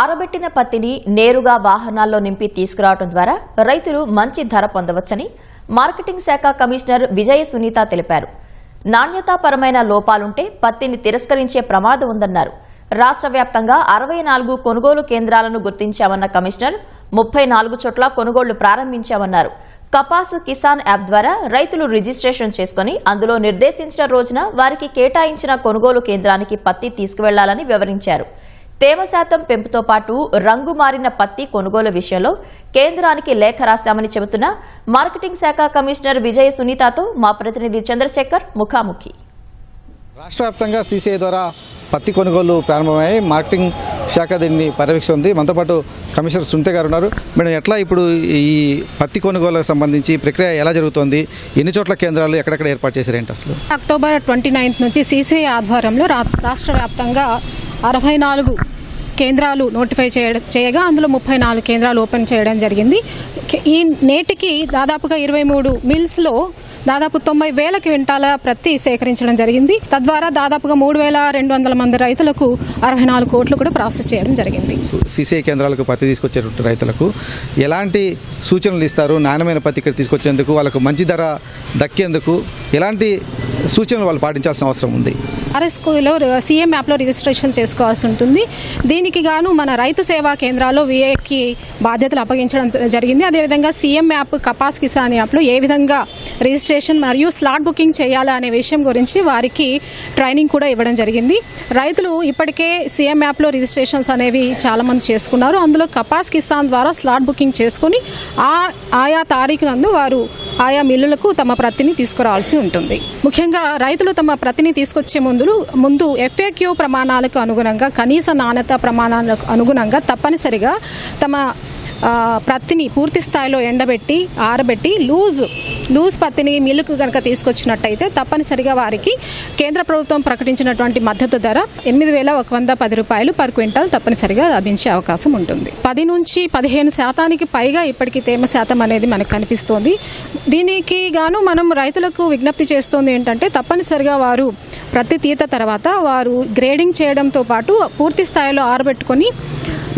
ఆరబెట్టిన పత్తిని నేరుగా వాహనాల్లో నింపి తీసుకురావడం ద్వారా రైతులు మంచి ధర పొందవచ్చని మార్కెటింగ్ శాఖ కమిషనర్ విజయ సునీత తెలిపారు. నాణ్యతాపరమైన లోపాలుంటే పత్తిని తిరస్కరించే ప్రమాదం ఉందన్నారు. రాష్ట్ర వ్యాప్తంగా అరవై నాలుగు కొనుగోలు కేంద్రాలను గుర్తించామన్న కమిషనర్ ముప్పై నాలుగు చోట్ల కొనుగోళ్ళు ప్రారంభించామన్నారు. కపాస్ కిసాన్ యాప్ ద్వారా రైతులు రిజిస్ట్రేషన్ చేసుకుని అందులో నిర్దేశించిన రోజున వారికి కేటాయించిన కొనుగోలు కేంద్రానికి పత్తి తీసుకువెళ్ళాలని వివరించారు. తేమ శాతం పెంపుతో పాటు రంగు మారిన పత్తి కొనుగోలు విషయంలో కేంద్రానికి లేఖ రాశామని చెబుతున్న మార్కెటింగ్ శాఖ కమిషనర్ విజయ సునీతతో మా ప్రతినిధి చంద్రశేఖర్ ముఖాముఖి. రాష్ట్ర వ్యాప్తంగా సీసీఐ ద్వారా పత్తి కొనుగోలు ప్రారంభమయ్యాయి. మార్కెటింగ్ శాఖ దీన్ని పర్యవేక్షిస్తుంది. మనతో పాటు కమిషనర్ సునీత గారు ఉన్నారు. మేడం ఎట్లా ఇప్పుడు ఈ పత్తి కొనుగోలుకు సంబంధించి ప్రక్రియ ఎలా జరుగుతోంది? ఎన్ని చోట్ల కేంద్రాలు ఎక్కడెక్కడ ఏర్పాటు చేశారేంటి అసలు? అక్టోబర్ ట్వంటీ నైన్త్ నుంచి సీసీఐ ఆధ్వర్యంలో రా- రాష్ట్ర వ్యాప్తంగా అరవై నాలుగు కేంద్రాలు నోటిఫై చేయ చేయగా అందులో ముప్పై నాలుగు కేంద్రాలు ఓపెన్ చేయడం జరిగింది. ఈ నేటికి దాదాపుగా ఇరవై మూడు మిల్స్లో దాదాపు తొంభై వేల క్వింటాల ప్రత్తి సేకరించడం జరిగింది. తద్వారా దాదాపుగా మూడు వేల రెండు వందల మంది రైతులకు అరవై నాలుగు కోట్లు కూడా ప్రాసెస్ చేయడం జరిగింది. సిసిఐ కేంద్రాలకు పత్తి తీసుకొచ్చేటువంటి రైతులకు ఎలాంటి సూచనలు ఇస్తారు? నాణ్యమైన పత్తి ఇక్కడ తీసుకొచ్చేందుకు వాళ్ళకు మంచి ధర దక్కేందుకు ఎలాంటి సూచనలు వాళ్ళు పాటించాల్సిన అవసరం ఉంది. ఆర్ఎస్కోలో సీఎం యాప్లో రిజిస్ట్రేషన్ చేసుకోవాల్సి ఉంటుంది. దీనికి గాను మన రైతు సేవా కేంద్రాల్లో విఏకి బాధ్యతలు అప్పగించడం జ- జరిగింది. అదేవిధంగా సీఎం యాప్ కపాస్ కిసాన్ యాప్లో ఏ విధంగా రిజిస్ట్రేషన్ మరియు స్లాట్ బుకింగ్ చేయాలా అనే విషయం గురించి వారికి ట్రైనింగ్ కూడా ఇవ్వడం జరిగింది. రైతులు ఇప్పటికే సీఎం యాప్లో రిజిస్ట్రేషన్స్ అనేవి చాలామంది చేసుకున్నారు. అందులో కపాస్ కిసాన్ ద్వారా స్లాట్ బుకింగ్ చేసుకుని ఆ ఆయా తారీఖు నందు వారు ఆయా మిల్లులకు తమ ప్రతిని తీసుకురావాల్సి ఉంటుంది. ముఖ్యంగా రైతులు తమ ప్రతిని తీసుకొచ్చే ముందు ముందు ఎఫ్ఏక్యూ ప్రమాణాలకు అనుగుణంగా కనీస నాణ్యత ప్రమాణాలకు అనుగుణంగా తప్పనిసరిగా తమ ప్రతిని ప్రత్తిని పూర్తి స్థాయిలో ఎండబెట్టి ఆరబెట్టి లూజ్ లూజ్ పత్తిని మిల్లుకు కనుక తీసుకొచ్చినట్టయితే తప్పనిసరిగా వారికి కేంద్ర ప్రభుత్వం ప్రకటించినటువంటి మద్దతు ధర ఎనిమిది వేల ఒక వంద పది రూపాయలు పర్ క్వింటాల్ తప్పనిసరిగా లభించే అవకాశం ఉంటుంది. పది నుంచి పదిహేను శాతానికి పైగా ఇప్పటికీ తేమ శాతం అనేది మనకు కనిపిస్తోంది. దీనికి గాను మనం రైతులకు విజ్ఞప్తి చేస్తోంది ఏంటంటే తప్పనిసరిగా వారు ప్రతి తీత తర్వాత వారు గ్రేడింగ్ చేయడంతో పాటు పూర్తి స్థాయిలో ఆరబెట్టుకొని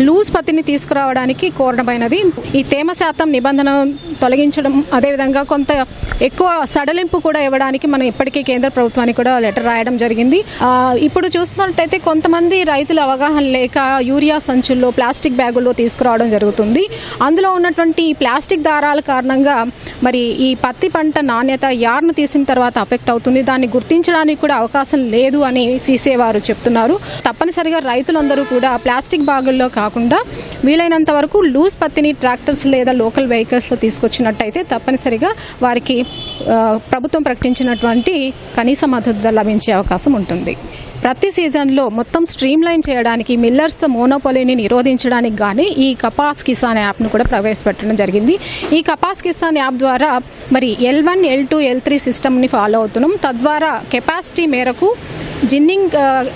లూజ్ పత్తిని తీసుకురావడానికి కోరడమైనది. ఈ తేమ శాతం నిబంధన తొలగించడం అదేవిధంగా కొంత ఎక్కువ సడలింపు కూడా ఇవ్వడానికి మనం ఇప్పటికీ కేంద్ర ప్రభుత్వానికి కూడా లెటర్ రాయడం జరిగింది. ఇప్పుడు చూస్తున్నట్టయితే కొంతమంది రైతుల అవగాహన లేక యూరియా సంచుల్లో ప్లాస్టిక్ బ్యాగుల్లో తీసుకురావడం జరుగుతుంది. అందులో ఉన్నటువంటి ప్లాస్టిక్ దారాల కారణంగా మరి ఈ పత్తి పంట నాణ్యత యార్ను తీసిన తర్వాత అఫెక్ట్ అవుతుంది. దాన్ని గుర్తించడానికి కూడా అవకాశం లేదు అని సీసే వారు చెప్తున్నారు. తప్పనిసరిగా రైతులందరూ కూడా ప్లాస్టిక్ బాగుల్లో కాకుండా వీలైనంత వరకు లూజ్ పత్తిని ట్రాక్టర్స్ లేదా లోకల్ వెహికల్స్లో తీసుకొచ్చినట్టయితే తప్పనిసరిగా వారికి ప్రభుత్వం ప్రకటించినటువంటి కనీస మద్దతు ధర లభించే అవకాశం ఉంటుంది. ప్రతి సీజన్లో మొత్తం స్ట్రీమ్ లైన్ చేయడానికి మిల్లర్స్ మోనోపొలీని నిరోధించడానికి కానీ ఈ కపాస్ కిసాన్ యాప్ను కూడా ప్రవేశపెట్టడం జరిగింది. ఈ కపాస్ కిసాన్ యాప్ ద్వారా మరి L one L two L three సిస్టమ్ని ఫాలో అవుతున్నాం. తద్వారా కెపాసిటీ మేరకు జిన్నింగ్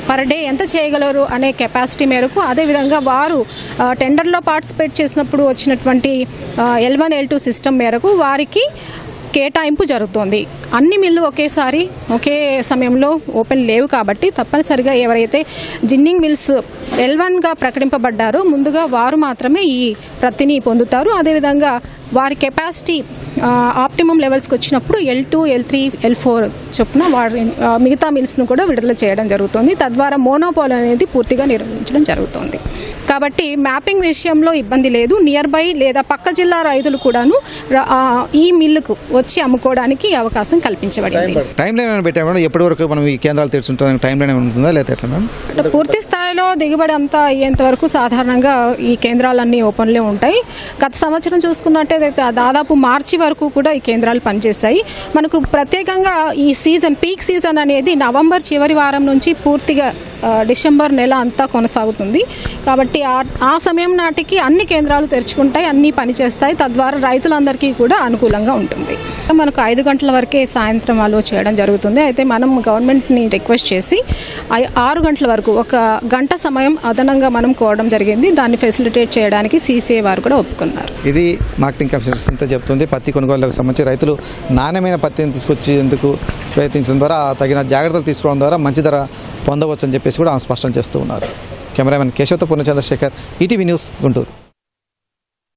పర్ డే ఎంత చేయగలరు అనే కెపాసిటీ మేరకు అదేవిధంగా వారు టెండర్లో పార్టిసిపేట్ చేసినప్పుడు వచ్చినటువంటి L one L two system మేరకు వారికి కేటాయింపు జరుగుతోంది. అన్ని మిల్లు ఒకేసారి ఒకే సమయంలో ఓపెన్ లేవు కాబట్టి తప్పనిసరిగా ఎవరైతే జిన్నింగ్ మిల్స్ ఎల్ వన్గా ప్రకటింపబడ్డారో ముందుగా వారు మాత్రమే ఈ ప్రతిని పొందుతారు. అదేవిధంగా వారి కెపాసిటీ ఆప్టిమం లెవెల్స్కి వచ్చినప్పుడు L two L three L four చొప్పున వారి మిగతా మిల్స్ను కూడా విడుదల చేయడం జరుగుతుంది. తద్వారా మోనోపాల్ అనేది పూర్తిగా నిర్వహించడం జరుగుతుంది. కాబట్టి మ్యాపింగ్ విషయంలో ఇబ్బంది లేదు. నియర్ బై లేదా పక్క జిల్లా రైతులు కూడాను ఈ మిల్లుకు వచ్చి అమ్ముకోవడానికి అవకాశం కల్పించబడింది. టైం లైన్ పెట్టాము? ఎప్పటి వరకు మనం ఈ కేంద్రాలు తెరుచుంటాం టైం లైన్ ఉంటుందా? లేదా పూర్తి స్థాయిలో దిగుబడి అంతా అయ్యేంత వరకు సాధారణంగా ఈ కేంద్రాలన్నీ ఓపెన్లే ఉంటాయి. గత సంవత్సరం చూసుకున్నట్టయితే దాదాపు మార్చి వరకు కూడా ఈ కేంద్రాలు పనిచేస్తాయి. మనకు ప్రత్యేకంగా ఈ సీజన్ పీక్ సీజన్ అనేది నవంబర్ చివరి వారం నుంచి పూర్తిగా డిసెంబర్ నెల అంతా కొనసాగుతుంది. కాబట్టి ఆ- ఆ సమయం నాటికి అన్ని కేంద్రాలు తెరుచుకుంటాయి అన్నీ పనిచేస్తాయి. తద్వారా రైతులందరికీ కూడా అనుకూలంగా ఉంటుంది. మనకు ఐదు గంటల వరకే సాయంత్రం అలో చేయడం జరుగుతుంది. అయితే మనం గవర్నమెంట్ని రిక్వెస్ట్ చేసి ఆరు గంటల వరకు ఒక గంట సమయం అదనంగా మనం కోవడం జరిగింది. దాన్ని ఫెసిలిటేట్ చేయడానికి సీసీఏ వారు కూడా ఒప్పుకున్నారు. ఇది మార్కెటింగ్ కమిషనర్ చెప్తుంది. పత్తి కొనుగోలుకు సంబంధించి రైతులు నాణ్యమైన పత్తిని తీసుకొచ్చేందుకు ప్రయత్నించడం ద్వారా తగిన జాగ్రత్తలు తీసుకోవడం ద్వారా మంచి ధర పొందవచ్చని చెప్పేసి కూడా ఆమె స్పష్టం చేస్తూ ఉన్నారు. Cameraman Kesavatha Purnachandrashekar ETV news Guntur.